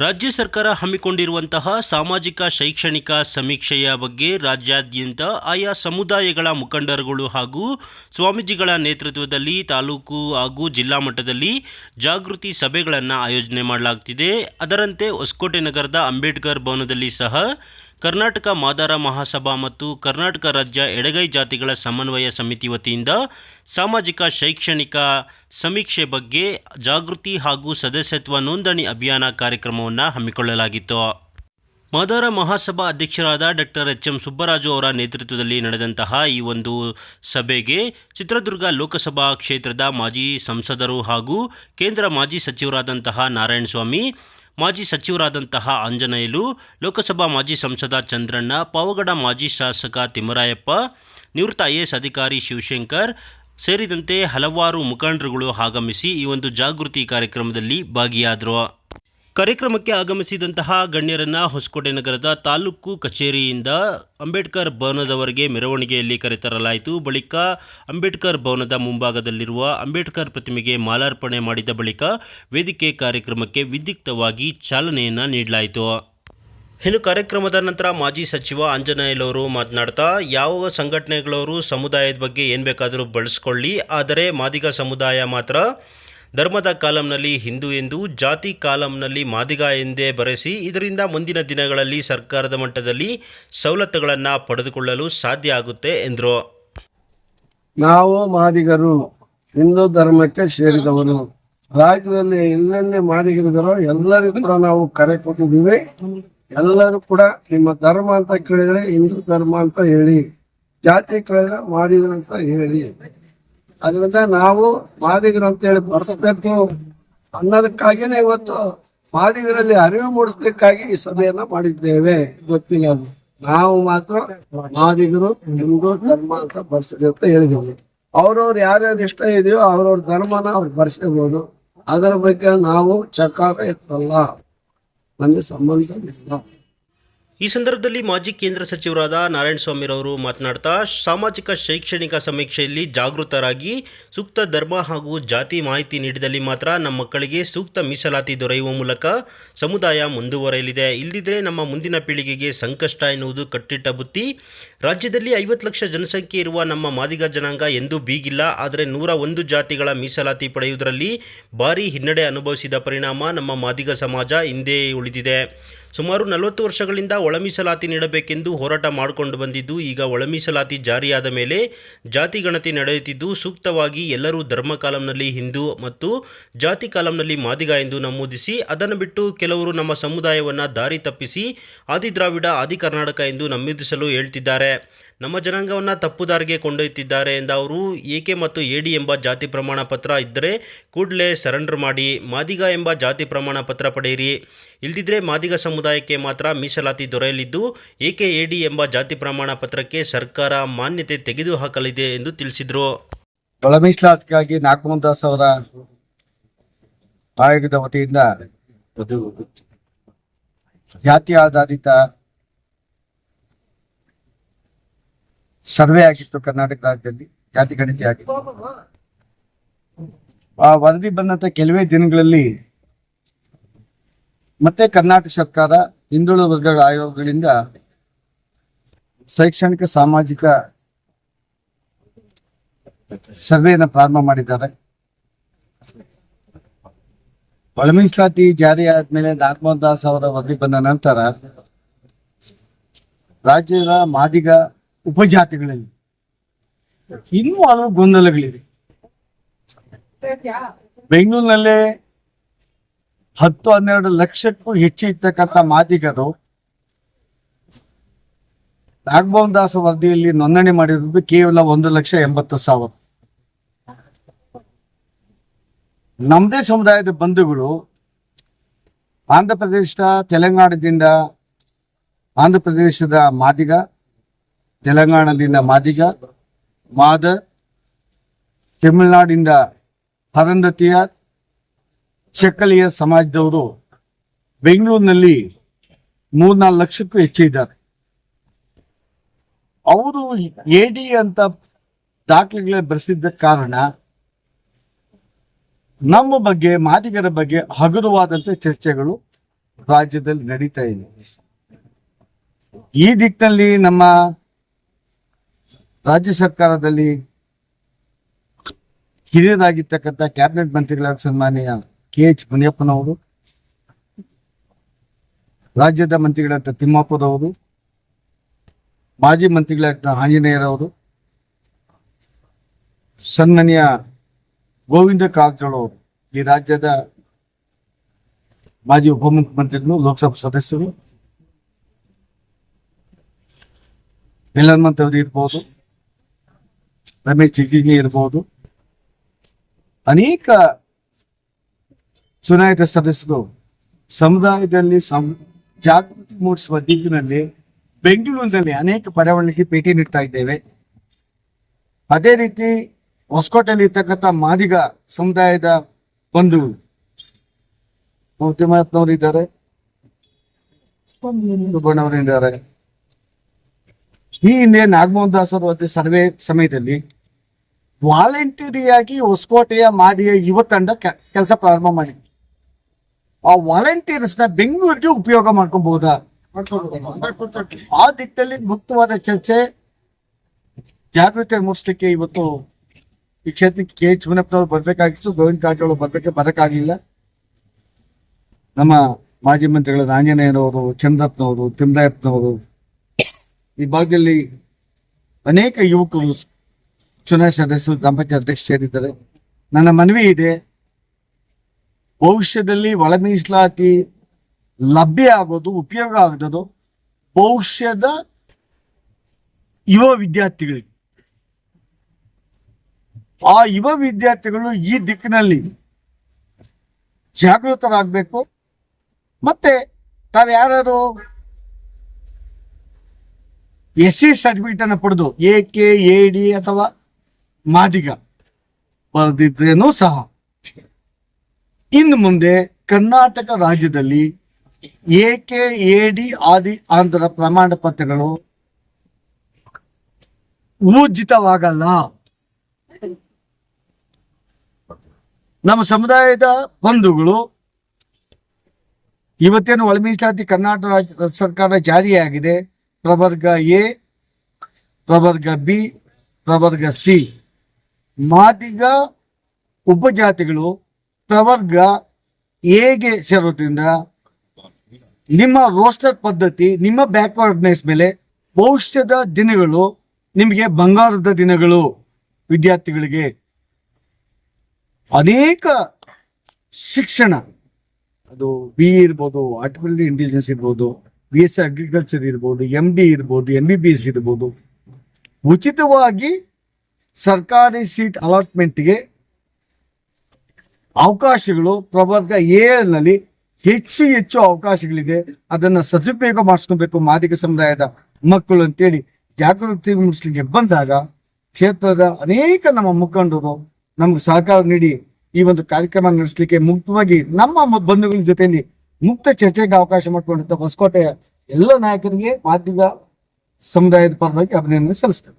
ರಾಜ್ಯ ಸರ್ಕಾರ ಹಮ್ಮಿಕೊಂಡಿರುವಂತಹ ಸಾಮಾಜಿಕ ಶೈಕ್ಷಣಿಕ ಸಮೀಕ್ಷೆಯ ಬಗ್ಗೆ ರಾಜ್ಯಾದ್ಯಂತ ಆಯಾ ಸಮುದಾಯಗಳ ಮುಖಂಡರುಗಳು ಹಾಗೂ ಸ್ವಾಮೀಜಿಗಳ ನೇತೃತ್ವದಲ್ಲಿ ತಾಲೂಕು ಹಾಗೂ ಜಿಲ್ಲಾ ಮಟ್ಟದಲ್ಲಿ ಜಾಗೃತಿ ಸಭೆಗಳನ್ನು ಆಯೋಜನೆ ಮಾಡಲಾಗ್ತಿದೆ. ಅದರಂತೆ ಹೊಸಕೋಟೆ ನಗರದ ಅಂಬೇಡ್ಕರ್ ಭವನದಲ್ಲಿ ಸಹ ಕರ್ನಾಟಕ ಮಾದಾರ ಮಹಾಸಭಾ ಮತ್ತು ಕರ್ನಾಟಕ ರಾಜ್ಯ ಎಡಗೈ ಜಾತಿಗಳ ಸಮನ್ವಯ ಸಮಿತಿ ವತಿಯಿಂದ ಸಾಮಾಜಿಕ ಶೈಕ್ಷಣಿಕ ಸಮೀಕ್ಷೆ ಬಗ್ಗೆ ಜಾಗೃತಿ ಹಾಗೂ ಸದಸ್ಯತ್ವ ನೋಂದಣಿ ಅಭಿಯಾನ ಕಾರ್ಯಕ್ರಮವನ್ನು ಹಮ್ಮಿಕೊಳ್ಳಲಾಗಿತ್ತು. ಮಾದಾರ ಮಹಾಸಭಾ ಅಧ್ಯಕ್ಷರಾದ ಡಾಕ್ಟರ್ ಎಚ್ ಎಂ ಸುಬ್ಬರಾಜು ಅವರ ನೇತೃತ್ವದಲ್ಲಿ ನಡೆದಂತಹ ಈ ಒಂದು ಸಭೆಗೆ ಚಿತ್ರದುರ್ಗ ಲೋಕಸಭಾ ಕ್ಷೇತ್ರದ ಮಾಜಿ ಸಂಸದರು ಹಾಗೂ ಕೇಂದ್ರ ಮಾಜಿ ಸಚಿವರಾದಂತಹ ನಾರಾಯಣಸ್ವಾಮಿ ಮಾಜಿ ಸಚಿವರಾದಂತಹ ಆಂಜನೇಯಲು ಲೋಕಸಭಾ ಮಾಜಿ ಸಂಸದ ಚಂದ್ರಣ್ಣ, ಪಾವಗಡ ಮಾಜಿ ಶಾಸಕ ತಿಮ್ಮರಾಯಪ್ಪ, ನಿವೃತ್ತ ಐ ಎಸ್ ಅಧಿಕಾರಿ ಶಿವಶಂಕರ್ ಸೇರಿದಂತೆ ಹಲವಾರು ಮುಖಂಡರುಗಳು ಆಗಮಿಸಿ ಈ ಒಂದು ಜಾಗೃತಿ ಕಾರ್ಯಕ್ರಮದಲ್ಲಿ ಭಾಗಿಯಾದರು. ಕಾರ್ಯಕ್ರಮಕ್ಕೆ ಆಗಮಿಸಿದಂತಹ ಗಣ್ಯರನ್ನ ಹೊಸಕೋಟೆ ನಗರದ ತಾಲೂಕು ಕಚೇರಿಯಿಂದ ಅಂಬೇಡ್ಕರ್ ಭವನದವರೆಗೆ ಮೆರವಣಿಗೆಯಲ್ಲಿ ಕರೆತರಲಾಯಿತು. ಬಳಿಕ ಅಂಬೇಡ್ಕರ್ ಭವನದ ಮುಂಭಾಗದಲ್ಲಿರುವ ಅಂಬೇಡ್ಕರ್ ಪ್ರತಿಮೆಗೆ ಮಾಲಾರ್ಪಣೆ ಮಾಡಿದ ಬಳಿಕ ವೇದಿಕೆ ಕಾರ್ಯಕ್ರಮಕ್ಕೆ ವಿದ್ಯುಕ್ತವಾಗಿ ಚಾಲನೆಯನ್ನು ನೀಡಲಾಯಿತು. ಇನ್ನು ಕಾರ್ಯಕ್ರಮದ ನಂತರ ಮಾಜಿ ಸಚಿವ ಆಂಜನೇಯಲವರು ಮಾತನಾಡ್ತಾ, ಯಾವ ಸಂಘಟನೆಗಳವರು ಸಮುದಾಯದ ಬಗ್ಗೆ ಏನು ಬೇಕಾದರೂ ಬಳಸ್ಕೊಳ್ಳಿ, ಆದರೆ ಮಾದಿಗ ಸಮುದಾಯ ಮಾತ್ರ ಧರ್ಮದ ಕಾಲಂನಲ್ಲಿ ಹಿಂದೂ ಎಂದು, ಜಾತಿ ಕಾಲಂನಲ್ಲಿ ಮಾದಿಗ ಎಂದೇ ಬರೆಸಿ, ಇದರಿಂದ ಮುಂದಿನ ದಿನಗಳಲ್ಲಿ ಸರ್ಕಾರದ ಮಟ್ಟದಲ್ಲಿ ಸವಲತ್ತುಗಳನ್ನು ಪಡೆದುಕೊಳ್ಳಲು ಸಾಧ್ಯ ಆಗುತ್ತೆ ಎಂದರು. ನಾವು ಮಾದಿಗರು, ಹಿಂದೂ ಧರ್ಮಕ್ಕೆ ಸೇರಿದವರು. ರಾಜ್ಯದಲ್ಲಿ ಎಲ್ಲೆಲ್ಲಿ ಮಾದಿಗರು ಎಲ್ಲರಿಗೂ ಕೂಡ ನಾವು ಕರೆ ಕೊಟ್ಟಿದ್ದೀವಿ. ಎಲ್ಲರೂ ಕೂಡ ನಿಮ್ಮ ಧರ್ಮ ಅಂತ ಕೇಳಿದರೆ ಹಿಂದೂ ಧರ್ಮ ಅಂತ ಹೇಳಿ, ಜಾತಿ ಕೇಳಿದ್ರೆ ಮಾದಿಗರು ಅಂತ ಹೇಳಿ. ಅದರಿಂದ ನಾವು ಮಾದಿಗರು ಅಂತ ಹೇಳಿ ಬರ್ಸ್ಬೇಕು ಅನ್ನೋದಕ್ಕಾಗಿನೇ ಇವತ್ತು ಮಾದಿಗರಲ್ಲಿ ಅರಿವು ಮೂಡಿಸ್ಲಿಕ್ಕಾಗಿ ಈ ಸಭೆಯನ್ನ ಮಾಡಿದ್ದೇವೆ. ಗೊತ್ತಿಲ್ಲ. ನಾವು ಮಾತ್ರ ಮಾದಿಗರು ಹಿಂದೂ ಧರ್ಮ ಅಂತ ಬರ್ಸಿದೆ ಅಂತ ಹೇಳಿದ್ದೀವಿ. ಅವ್ರವ್ರ ಯಾರ್ಯಾರು ಇಷ್ಟ ಇದೆಯೋ ಅವ್ರವ್ರ ಧರ್ಮನ ಅವ್ರು ಬರ್ಸ್ಕೋಬಹುದು ಅದರ ಬಗ್ಗೆ ನಾವು ಚಕಾರ ಎತ್ತಲ್ಲ. ನಮಗೆ ಸಂಬಂಧ ಇಲ್ಲ. ಈ ಸಂದರ್ಭದಲ್ಲಿ ಮಾಜಿ ಕೇಂದ್ರ ಸಚಿವರಾದ ನಾರಾಯಣಸ್ವಾಮಿರವರು ಮಾತನಾಡ್ತಾ, ಸಾಮಾಜಿಕ ಶೈಕ್ಷಣಿಕ ಸಮೀಕ್ಷೆಯಲ್ಲಿ ಜಾಗೃತರಾಗಿ ಸೂಕ್ತ ಧರ್ಮ ಹಾಗೂ ಜಾತಿ ಮಾಹಿತಿ ನೀಡಿದಲ್ಲಿ ಮಾತ್ರ ನಮ್ಮ ಮಕ್ಕಳಿಗೆ ಸೂಕ್ತ ಮೀಸಲಾತಿ ದೊರೆಯುವ ಮೂಲಕ ಸಮುದಾಯ ಮುಂದುವರೆಯಲಿದೆ. ಇಲ್ಲದಿದ್ದರೆ ನಮ್ಮ ಮುಂದಿನ ಪೀಳಿಗೆಗೆ ಸಂಕಷ್ಟ ಎನ್ನುವುದು ಕಟ್ಟಿಟ್ಟ ಬುತ್ತಿ. ರಾಜ್ಯದಲ್ಲಿ ಐವತ್ತು ಲಕ್ಷ ಜನಸಂಖ್ಯೆ ಇರುವ ನಮ್ಮ ಮಾದಿಗ ಜನಾಂಗ ಎಂದೂ ಬೀಗಿಲ್ಲ. ಆದರೆ ನೂರ ಒಂದು ಜಾತಿಗಳ ಮೀಸಲಾತಿ ಪಡೆಯುವುದರಲ್ಲಿ ಭಾರಿ ಹಿನ್ನಡೆ ಅನುಭವಿಸಿದ ಪರಿಣಾಮ ನಮ್ಮ ಮಾದಿಗ ಸಮಾಜ ಹಿಂದೆ ಉಳಿದಿದೆ. ಸುಮಾರು ನಲವತ್ತು ವರ್ಷಗಳಿಂದ ಒಳ ಮೀಸಲಾತಿ ನೀಡಬೇಕೆಂದು ಹೋರಾಟ ಮಾಡಿಕೊಂಡು ಬಂದಿದ್ದು, ಈಗ ಒಳ ಮೀಸಲಾತಿ ಜಾರಿಯಾದ ಮೇಲೆ ಜಾತಿ ಗಣತಿ ನಡೆಯುತ್ತಿದ್ದು, ಸೂಕ್ತವಾಗಿ ಎಲ್ಲರೂ ಧರ್ಮ ಕಾಲಂನಲ್ಲಿ ಹಿಂದೂ ಮತ್ತು ಜಾತಿ ಕಾಲಂನಲ್ಲಿ ಮಾದಿಗ ಎಂದು ನಮೂದಿಸಿ, ಅದನ್ನು ಬಿಟ್ಟು ಕೆಲವರು ನಮ್ಮ ಸಮುದಾಯವನ್ನು ದಾರಿ ತಪ್ಪಿಸಿ, ಆದಿದ್ರಾವಿಡ ಆದಿ ಕರ್ನಾಟಕ ಎಂದು ನಮೂದಿಸಲು ಹೇಳ್ತಿದ್ದಾರೆ. ನಮ್ಮ ಜನಾಂಗವನ್ನು ತಪ್ಪುದಾರಿಗೆ ಕೊಂಡೊಯ್ಯುತ್ತಿದ್ದಾರೆ ಎಂದ ಅವರು, ಏಕೆ ಮತ್ತು ಎಡಿ ಎಂಬ ಜಾತಿ ಪ್ರಮಾಣ ಪತ್ರ ಇದ್ದರೆ ಕೂಡಲೇ ಸರೆಂಡರ್ ಮಾಡಿ, ಮಾದಿಗ ಎಂಬ ಜಾತಿ ಪ್ರಮಾಣ ಪತ್ರ ಪಡೆಯಿರಿ. ಇಲ್ದಿದ್ರೆ ಮಾದಿಗ ಸಮುದಾಯಕ್ಕೆ ಮಾತ್ರ ಮೀಸಲಾತಿ ದೊರೆಯಲಿದ್ದು, ಏಕೆ ಎಡಿ ಎಂಬ ಜಾತಿ ಪ್ರಮಾಣ ಪತ್ರಕ್ಕೆ ಸರ್ಕಾರ ಮಾನ್ಯತೆ ತೆಗೆದುಹಾಕಲಿದೆ ಎಂದು ತಿಳಿಸಿದರು. ಒಳ ನಾಗಮೋಹನ್ ದಾಸ್ ಆಯೋಗದ ವತಿಯಿಂದ ಜಾತಿ ಆಧಾರಿತ ಸರ್ವೆ ಆಗಿತ್ತು ಕರ್ನಾಟಕ ರಾಜ್ಯದಲ್ಲಿ, ಜಾತಿ ಗಣತಿ ಆಗಿತ್ತು. ಆ ವರದಿ ಬಂದಂತ ಕೆಲವೇ ದಿನಗಳಲ್ಲಿ ಮತ್ತೆ ಕರ್ನಾಟಕ ಸರ್ಕಾರ ಹಿಂದುಳಿದ ವರ್ಗಗಳ ಆಯೋಗಗಳಿಂದ ಶೈಕ್ಷಣಿಕ, ಸಾಮಾಜಿಕ ಸರ್ವೆಯನ್ನು ಪ್ರಾರಂಭ ಮಾಡಿದ್ದಾರೆ. ಒಳಮೀಸಲಾತಿ ಜಾರಿ ಆದ್ಮೇಲೆ ನಾಗಮೋಹನ್ ದಾಸ್ ಅವರ ವರದಿ ಬಂದ ನಂತರ ರಾಜ್ಯದ ಮಾದಿಗ ಉಪಜಾತಿಗಳಲ್ಲಿ. ಇನ್ನೂ ಹಲವು ಗೊಂದಲಗಳಿದೆ. ಬೆಂಗಳೂರಿನಲ್ಲೇ ಹತ್ತು ಹನ್ನೆರಡು ಲಕ್ಷಕ್ಕೂ ಹೆಚ್ಚು ಇರ್ತಕ್ಕಂಥ ಮಾದಿಗರು ನಾಗಭವನ್ ದಾಸ್ ವರದಿಯಲ್ಲಿ ನೋಂದಣಿ ಮಾಡಿರುವುದು ಕೇವಲ ಒಂದು ಲಕ್ಷ ಎಂಬತ್ತು ಸಾವಿರ. ನಮ್ಮದೇ ಸಮುದಾಯದ ಬಂಧುಗಳು ಆಂಧ್ರ ಪ್ರದೇಶ ತೆಲಂಗಾಣದಿಂದ ಆಂಧ್ರ ಪ್ರದೇಶದ ಮಾದಿಗ ತೆಲಂಗಾಣದಿಂದ ಮಾದಿಗ ಮಾದರ್ ತಮಿಳುನಾಡಿಂದ ಹರಂದತಿಯ ಚಕ್ಕಲಿಯ ಸಮಾಜದವರು ಬೆಂಗಳೂರಿನಲ್ಲಿ ಮೂರ್ನಾಲ್ಕು ಲಕ್ಷಕ್ಕೂ ಹೆಚ್ಚು ಇದ್ದಾರೆ. ಅವರು ಎಡಿ ಅಂತ ದಾಖಲೆಗಳೇ ಬರೆಸಿದ್ದ ಕಾರಣ ನಮ್ಮ ಬಗ್ಗೆ, ಮಾದಿಗರ ಬಗ್ಗೆ ಹಗುರವಾದಂತ ಚರ್ಚೆಗಳು ರಾಜ್ಯದಲ್ಲಿ ನಡೀತಾ ಇದೆ ಈ ದಿಕ್ಕಿನಲ್ಲಿ ನಮ್ಮ ರಾಜ್ಯ ಸರ್ಕಾರದಲ್ಲಿ ಹಿರಿಯರಾಗಿರ್ತಕ್ಕಂಥ ಕ್ಯಾಬಿನೆಟ್ ಮಂತ್ರಿಗಳಾದ ಸನ್ಮಾನ್ಯ ಕೆ ಎಚ್ ಮುನಿಯಪ್ಪನವರು, ರಾಜ್ಯದ ಮಂತ್ರಿಗಳಾದ ತಿಮ್ಮಾಪುರವರು, ಮಾಜಿ ಮಂತ್ರಿಗಳಾದ ಆಂಜನೇಯರವರು, ಸನ್ಮಾನ್ಯ ಗೋವಿಂದ ಕಾರಜೋಳ ಅವರು ಈ ರಾಜ್ಯದ ಮಾಜಿ ಉಪಮುಖ್ಯಮಂತ್ರಿಗಳು, ಲೋಕಸಭಾ ಸದಸ್ಯರು ಮಿಲನ್ಮಂತ್ ಅವರು ಇರ್ಬೋದು. ರಮೇಶ್ ಜಿಗ್ಗಿಗಿ ಇರ್ಬೋದು. ಅನೇಕ ಚುನಾಯಿತ ಸದಸ್ಯರು ಸಮುದಾಯದಲ್ಲಿ ಸಂ, ಜಾಗೃತಿ ಮೂಡಿಸುವ ದಿಕ್ಕಿನಲ್ಲಿ ಬೆಂಗಳೂರಿನಲ್ಲಿ ಅನೇಕ ಬರವಣಿಗೆ ಭೇಟಿ ನೀಡ್ತಾ ಇದ್ದೇವೆ. ಅದೇ ರೀತಿ ಹೊಸಕೋಟೆಯಲ್ಲಿ ಇರ್ತಕ್ಕಂಥ ಮಾದಿಗ ಸಮುದಾಯದ ಒಂದು ಮೂರ್ತಿಮಾತ್ನವರು ಇದ್ದಾರೆ ಇದ್ದಾರೆ ಈ ಹಿಂದೆ ನಾಗಮೋಹನ್ ದಾಸ್ ಅವರು ಸರ್ವೆ ಸಮಯದಲ್ಲಿ ವಾಲಂಟಿಯರಿಯಾಗಿ ಹೊಸಕೋಟೆಯ ಮಾದಿಯ ಯುವ ತಂಡ ಕೆಲಸ ಪ್ರಾರಂಭ ಮಾಡಿ. ಆ ವಾಲಂಟಿಯರ್ಸ್ನ ಬೆಂಗಳೂರಿಗೆ ಉಪಯೋಗ ಮಾಡ್ಕೊಬಹುದಾ? ಆ ದಿಕ್ಕಲ್ಲಿ ಮುಕ್ತವಾದ ಚರ್ಚೆ ಜಾಗೃತಿ ಮೂಡಿಸ್ಲಿಕ್ಕೆ ಇವತ್ತು ಈ ಕ್ಷೇತ್ರಕ್ಕೆ ಕೆ ಎಚ್ ಮುನಪ್ಪನವ್ರು ಬರ್ಬೇಕಾಗಿತ್ತು. ಗೋವಿಂದ ಕಾರಜೋಳ ಬರ್ಬೇಕು ಬರಕಾಗಿಲ್ಲ ನಮ್ಮ ಮಾಜಿ ಮಂತ್ರಿಗಳಾದ ಆಂಜನೇಯನವರು ಚಂದ್ರಪ್ಪನವರು ತಿಮ್ಮರಾಯಪ್ಪನವರು ಈ ಭಾಗದಲ್ಲಿ ಅನೇಕ ಯುವಕರು ಚುನಾಯಿತ ಸದಸ್ಯರು ಗ್ರಾಮ ಪಂಚಾಯತ್ ಅಧ್ಯಕ್ಷ ಸೇರಿದ್ದಾರೆ. ನನ್ನ ಮನವಿ ಇದೆ, ಭವಿಷ್ಯದಲ್ಲಿ ಒಳ ಮೀಸಲಾತಿ ಲಭ್ಯ ಆಗೋದು, ಉಪಯೋಗ ಆಗೋದು ಭವಿಷ್ಯದ ಯುವ ವಿದ್ಯಾರ್ಥಿಗಳಿಗೆ. ಆ ಯುವ ವಿದ್ಯಾರ್ಥಿಗಳು ಈ ದಿಕ್ಕಿನಲ್ಲಿ ಜಾಗೃತರಾಗಬೇಕು. ಮತ್ತೆ ತಾವು ಯಾರು ಎಸ್ ಸಿ ಸರ್ಟಿಫಿಕೇಟ್ ಅನ್ನು ಪಡೆದು ಎ ಕೆ ಎ ಡಿ ಅಥವಾ ಮಾದಿಗ ಬರೆದಿದ್ರೇನೂ ಸಹ. ಇನ್ನು ಮುಂದೆ ಕರ್ನಾಟಕ ರಾಜ್ಯದಲ್ಲಿ ಎ ಕೆ ಎ ಡಿ ಆದಿ ಆಂಧ್ರ ಪ್ರಮಾಣ ಪತ್ರಗಳು ಊರ್ಜಿತವಾಗಲ್ಲ. ನಮ್ಮ ಸಮುದಾಯದ ಬಂಧುಗಳು ಇವತ್ತೇನು ಒಳ ಮೀಸಲಾತಿ ಕರ್ನಾಟಕ ರಾಜ್ಯ ಸರ್ಕಾರ ಜಾರಿಯಾಗಿದೆ. ಪ್ರವರ್ಗ ಎ, ಪ್ರವರ್ಗ ಬಿ, ಪ್ರವರ್ಗ ಸಿ. ಮಾದಿಗ ಉಪಜಾತಿಗಳು ಪ್ರವರ್ಗ ಎಗೆ ಸೇರೋದ್ರಿಂದ ನಿಮ್ಮ ರೋಸ್ಟರ್ ಪದ್ಧತಿ, ನಿಮ್ಮ ಬ್ಯಾಕ್ವರ್ಡ್ನೆಸ್ ಮೇಲೆ ಭವಿಷ್ಯದ ದಿನಗಳು ನಿಮಗೆ ಬಂಗಾರದ ದಿನಗಳು ವಿದ್ಯಾರ್ಥಿಗಳಿಗೆ. ಅನೇಕ ಶಿಕ್ಷಣ. ಅದು ಬಿ ಇರ್ಬೋದು ಆರ್ಟಿಫಿಷಿಯಲ್ ಇಂಟೆಲಿಜೆನ್ಸ್ ಇರ್ಬೋದು ಬಿ ಎಸ್ ಅಗ್ರಿಕಲ್ಚರ್ ಇರ್ಬೋದು ಎಂ ಡಿ ಇರ್ಬೋದು ಎಂ ಬಿ ಬಿ ಎಸ್ ಇರ್ಬೋದು, ಉಚಿತವಾಗಿ ಸರ್ಕಾರಿ ಸೀಟ್ ಅಲಾಟ್ಮೆಂಟ್ಗೆ ಅವಕಾಶಗಳು ಪ್ರವರ್ಗ ನಲ್ಲಿ ಹೆಚ್ಚು ಹೆಚ್ಚು ಅವಕಾಶಗಳಿದೆ. ಅದನ್ನ ಸದುಪಯೋಗ ಮಾಡಿಸ್ಕೊಬೇಕು ಮಾದಿಗ ಸಮುದಾಯದ ಮಕ್ಕಳು ಅಂತೇಳಿ ಜಾಗೃತಿ ಮೂಡಿಸ್ಲಿಕ್ಕೆ ಬಂದಾಗ ಕ್ಷೇತ್ರದ ಅನೇಕ ನಮ್ಮ ಮುಖಂಡರು ನಮ್ಗೆ ಸಹಕಾರ ನೀಡಿ ಈ ಒಂದು ಕಾರ್ಯಕ್ರಮ ನಡೆಸಲಿಕ್ಕೆ ಮುಕ್ತವಾಗಿ ನಮ್ಮ ಬಂಧುಗಳ ಜೊತೆಯಲ್ಲಿ ಮುಕ್ತ ಚರ್ಚೆಗೆ ಅವಕಾಶ ಮಾಡಿಕೊಂಡಂತ ಹೊಸಕೋಟೆಯ ಎಲ್ಲ ನಾಯಕರಿಗೆ ಮಾದಿಗ ಸಮುದಾಯದ ಪರವಾಗಿ ಅಭಿನಂದನೆ ಸಲ್ಲಿಸ್ತೇವೆ